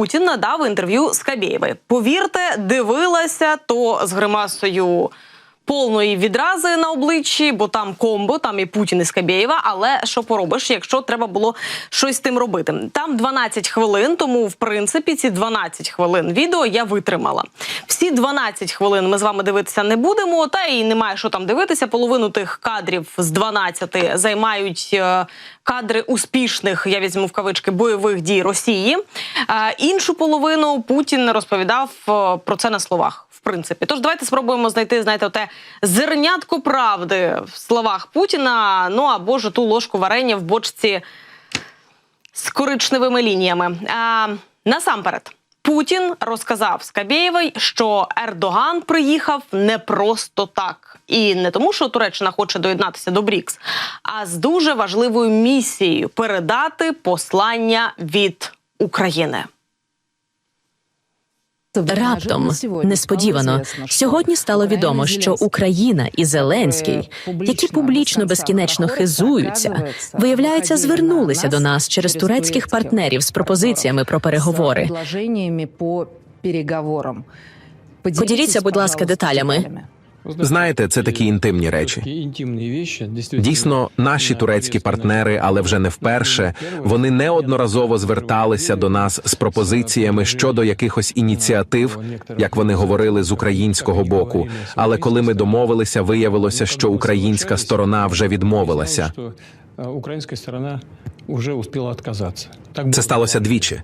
Путін надав інтерв'ю з Кабєєвою. Повірте, дивилася то з гримасою. Повної відрази на обличчі, бо там комбо, там і Путін і Скабєєва. Але що поробиш, якщо треба було щось з тим робити? Там 12 хвилин, тому в принципі ці 12 хвилин відео я витримала. Всі 12 хвилин ми з вами дивитися не будемо. Та і немає що там дивитися. Половину тих кадрів з 12 займають е, кадри успішних, я візьму в кавички бойових дій Росії. Е, іншу половину Путін розповідав е, про це на словах. В принципі, тож давайте спробуємо знайти, знаєте, те зернятко правди в словах Путіна. Ну або ж ту ложку варення в бочці з коричневими лініями. А, насамперед, Путін розказав Скабєєвій, що Ердоган приїхав не просто так, і не тому, що Туреччина хоче доєднатися до БРІКС, а з дуже важливою місією передати послання від України. Раптом несподівано сьогодні стало відомо, що Україна і Зеленський, які публічно безкінечно хизуються, виявляється, звернулися до нас через турецьких партнерів з пропозиціями про переговори. Поділіться, будь ласка, деталями. Знаєте, це такі інтимні речі. Дійсно, наші турецькі партнери, але вже не вперше, вони неодноразово зверталися до нас з пропозиціями щодо якихось ініціатив, як вони говорили з українського боку. Але коли ми домовилися, виявилося, що українська сторона вже відмовилася. Українська сторона вже успіла відказатися. Це сталося двічі.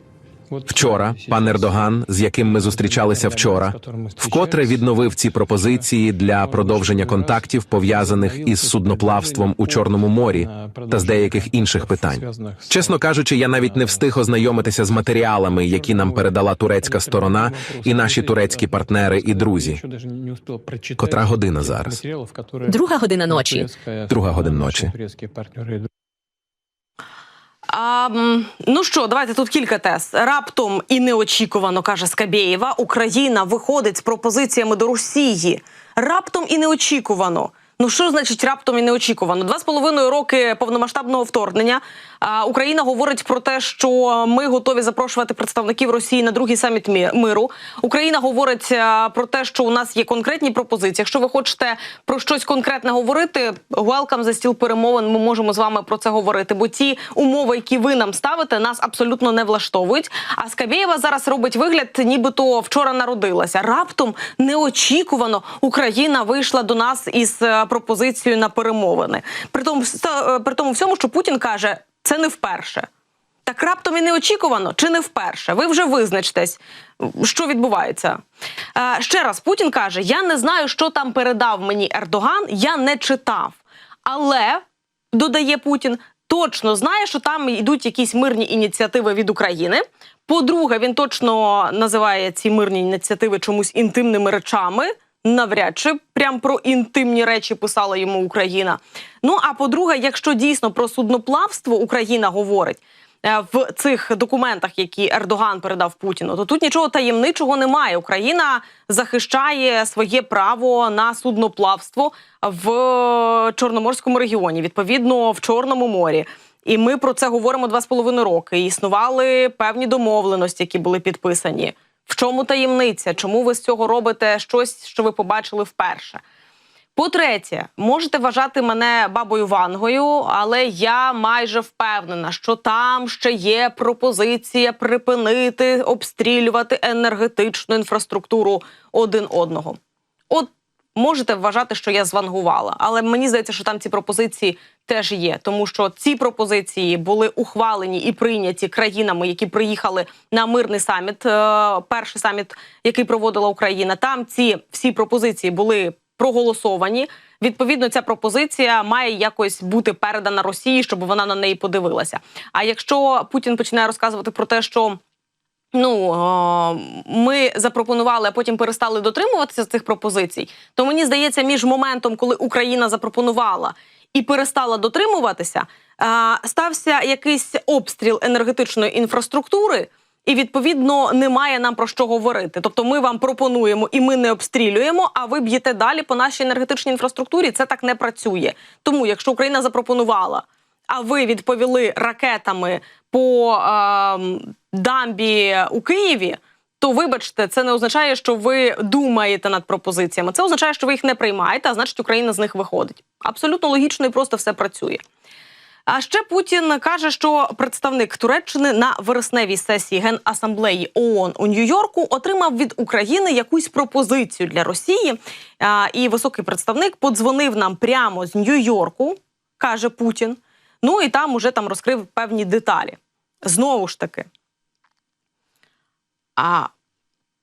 Вчора пан Ердоган, з яким ми зустрічалися вчора, вкотре відновив ці пропозиції для продовження контактів, пов'язаних із судноплавством у Чорному морі та з деяких інших питань. Чесно кажучи, я навіть не встиг ознайомитися з матеріалами, які нам передала турецька сторона і наші турецькі партнери і друзі. Котра година зараз? Друга година ночі. Друга година ночі. А, ну що, давайте тут кілька тез. Раптом і неочікувано каже Скабєєва, Україна виходить з пропозиціями до Росії. Раптом і неочікувано. Ну що значить раптом і неочікувано? Два з половиною роки повномасштабного вторгнення. Україна говорить про те, що ми готові запрошувати представників Росії на другий саміт мі- миру. Україна говорить про те, що у нас є конкретні пропозиції. Якщо ви хочете про щось конкретне говорити, welcome за стіл перемовин. Ми можемо з вами про це говорити. Бо ті умови, які ви нам ставите, нас абсолютно не влаштовують. А Скабєєва зараз робить вигляд, нібито вчора народилася. Раптом неочікувано Україна вийшла до нас із пропозицією на перемовини. При тому, е, при тому всьому, що Путін каже, це не вперше. Так раптом і неочікувано чи не вперше? Ви вже визначтесь, що відбувається. Е, ще раз Путін каже: Я не знаю, що там передав мені Ердоган, я не читав. Але додає Путін, точно знає, що там йдуть якісь мирні ініціативи від України. По-друге, він точно називає ці мирні ініціативи чомусь інтимними речами. Навряд чи прям про інтимні речі писала йому Україна. Ну а по-друге, якщо дійсно про судноплавство Україна говорить е, в цих документах, які Ердоган передав Путіну, то тут нічого таємничого немає. Україна захищає своє право на судноплавство в Чорноморському регіоні, відповідно в Чорному морі. І ми про це говоримо два з половиною роки. Існували певні домовленості, які були підписані. В чому таємниця? Чому ви з цього робите щось, що ви побачили вперше? По-третє, можете вважати мене бабою Вангою, але я майже впевнена, що там ще є пропозиція припинити обстрілювати енергетичну інфраструктуру один одного. От можете вважати, що я звангувала, але мені здається, що там ці пропозиції теж є, тому що ці пропозиції були ухвалені і прийняті країнами, які приїхали на мирний саміт, е, перший саміт, який проводила Україна. Там ці всі пропозиції були проголосовані. Відповідно, ця пропозиція має якось бути передана Росії, щоб вона на неї подивилася. А якщо Путін починає розказувати про те, що Ну е, ми запропонували, а потім перестали дотримуватися цих пропозицій. То мені здається, між моментом, коли Україна запропонувала і перестала дотримуватися, стався якийсь обстріл енергетичної інфраструктури. І відповідно немає нам про що говорити. Тобто, ми вам пропонуємо і ми не обстрілюємо. А ви б'єте далі по нашій енергетичній інфраструктурі. Це так не працює. Тому, якщо Україна запропонувала, а ви відповіли ракетами по е, дамбі у Києві, то вибачте, це не означає, що ви думаєте над пропозиціями. Це означає, що ви їх не приймаєте, а значить, Україна з них виходить. Абсолютно логічно і просто все працює. А ще Путін каже, що представник Туреччини на вересневій сесії Генасамблеї ООН у Нью-Йорку отримав від України якусь пропозицію для Росії. А, І високий представник подзвонив нам прямо з Нью-Йорку, каже Путін. Ну і там уже там розкрив певні деталі. Знову ж таки. А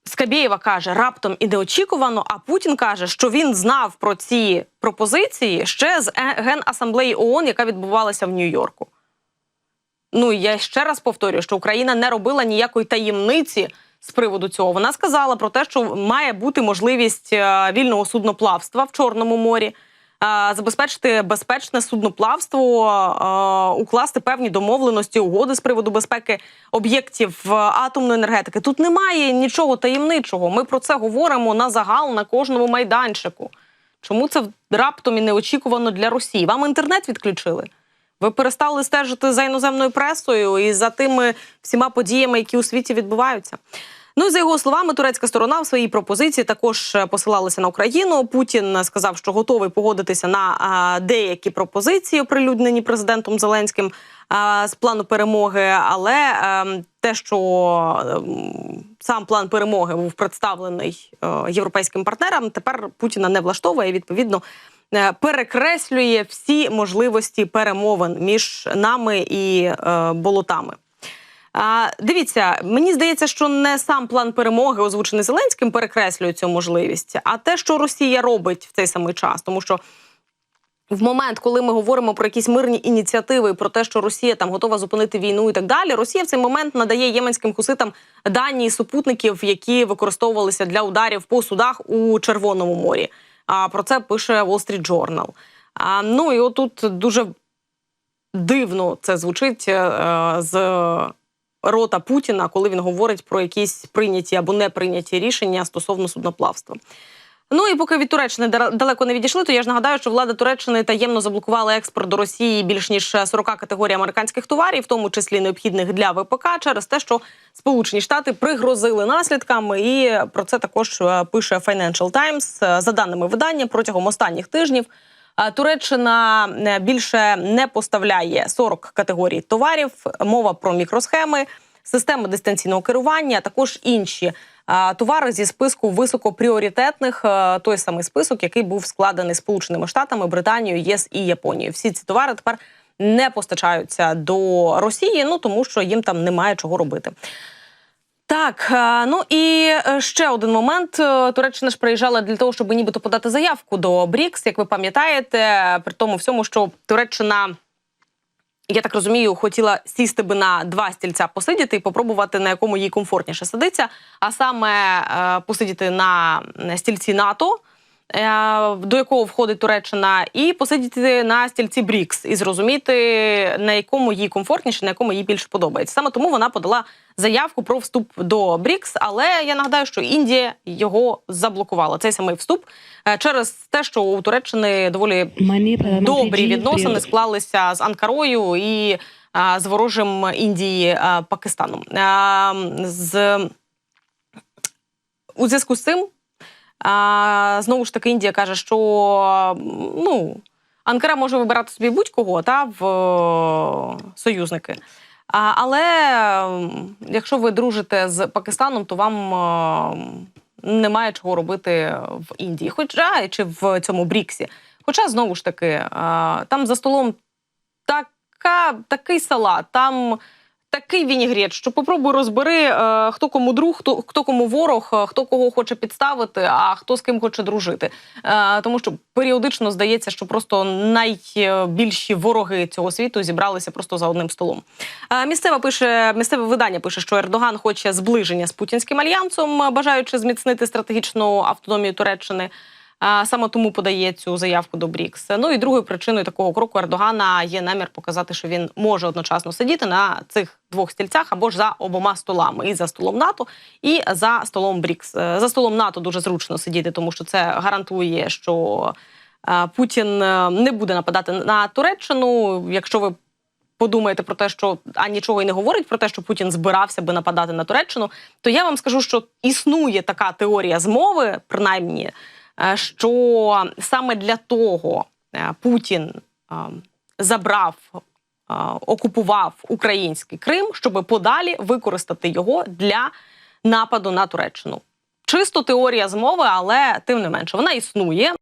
Скабєєва каже раптом і неочікувано. А Путін каже, що він знав про ці пропозиції ще з Генасамблеї ООН, яка відбувалася в Нью-Йорку. Ну я ще раз повторюю, що Україна не робила ніякої таємниці з приводу цього. Вона сказала про те, що має бути можливість е, вільного судноплавства в Чорному морі. Е, Забезпечити безпечне судноплавство, е, укласти певні домовленості, угоди з приводу безпеки об'єктів е, атомної енергетики. Тут немає нічого таємничого. Ми про це говоримо на загал на кожному майданчику. Чому це раптом і неочікувано для Росії? Вам інтернет відключили? Ви перестали стежити за іноземною пресою і за тими всіма подіями, які у світі відбуваються. Ну і за його словами, турецька сторона в своїй пропозиції також е, посилалася на Україну. Путін сказав, що готовий погодитися на деякі пропозиції, оприлюднені президентом Зеленським з плану перемоги. Але ем, те, що ем, сам план перемоги був представлений е, європейським партнерам, тепер Путіна не влаштовує. Відповідно, е, перекреслює всі можливості перемовин між нами і е, болотами. А, дивіться, мені здається, що не сам план перемоги, озвучений Зеленським, перекреслює цю можливість, а те, що Росія робить в цей самий час, тому що. В момент, коли ми говоримо про якісь мирні ініціативи, про те, що Росія там готова зупинити війну і так далі, Росія в цей момент надає єменським хуситам дані супутників, які використовувалися для ударів по судах у Червоному морі. А про це пише Wall Street Journal. А, ну і отут дуже дивно це звучить е, з рота Путіна, коли він говорить про якісь прийняті або не прийняті рішення стосовно судноплавства. Ну і поки від Туреччини далеко не відійшли, то я ж нагадаю, що влада Туреччини таємно заблокувала експорт до Росії більш ніж 40 категорій американських товарів, в тому числі необхідних для ВПК, через те, що Сполучені Штати пригрозили наслідками. І про це також е, пише Financial Times. Е, За даними видання, протягом останніх тижнів е, Туреччина е, більше не поставляє 40 категорій товарів. Мова про мікросхеми, системи дистанційного керування, також інші товари зі списку високопріоритетних. е, Той самий список, який був складений Сполученими Штатами, Британією, ЄС і Японією. Всі ці товари тепер не постачаються до Росії, ну тому що їм там немає чого робити. Так, е, ну і е, ще один момент. Е, Туреччина ж приїжджала для того, щоб нібито подати заявку до БРІКС, як ви пам'ятаєте, при тому всьому, що Туреччина. Я так розумію, хотіла сісти би на два стільця посидіти і попробувати, на якому їй комфортніше сидиться, а саме посидіти на стільці НАТО, до якого входить Туреччина, і посидіти на стільці БРІКС і зрозуміти, на якому їй комфортніше, на якому їй більше подобається. Саме тому вона подала заявку про вступ до БРІКС, але я нагадаю, що Індія його заблокувала. Цей самий вступ е, через те, що у Туреччини доволі добрі відносини склалися з Анкарою і а, з ворожим Індії Пакистаном. З, у зв'язку з цим а, знову ж таки Індія каже, що ну, Анкара може вибирати собі будь-кого та в е, союзники. А, але якщо ви дружите з Пакистаном, то вам е, немає чого робити в Індії, хоча чи в цьому Бріксі. Хоча знову ж таки, е, там за столом така, такий салат, там такий вінігрет, що попробуй розбери, е, хто кому друг, хто, хто кому ворог, е, хто кого хоче підставити, а хто з ким хоче дружити. Е, Тому що періодично здається, що просто найбільші вороги цього світу зібралися просто за одним столом. Місцеве пише місцеве видання пише, що Ердоган хоче зближення з путінським альянсом, бажаючи зміцнити стратегічну автономію Туреччини. А, Саме тому подає цю заявку до БРІКС. Ну і другою причиною такого кроку Ердогана є намір показати, що він може одночасно сидіти на цих двох стільцях або ж за обома столами, і за столом НАТО, і за столом БРІКС. Е, За столом НАТО дуже зручно сидіти, тому що це гарантує, що е, Путін е, не буде нападати на Туреччину. Якщо ви подумаєте про те, що а нічого і не говорить про те, що Путін збирався би нападати на Туреччину, то я вам скажу, що існує така теорія змови, принаймні, що саме для того е, Путін е, забрав, е, окупував український Крим, щоб подалі використати його для нападу на Туреччину. Чисто теорія змови, але тим не менше вона існує.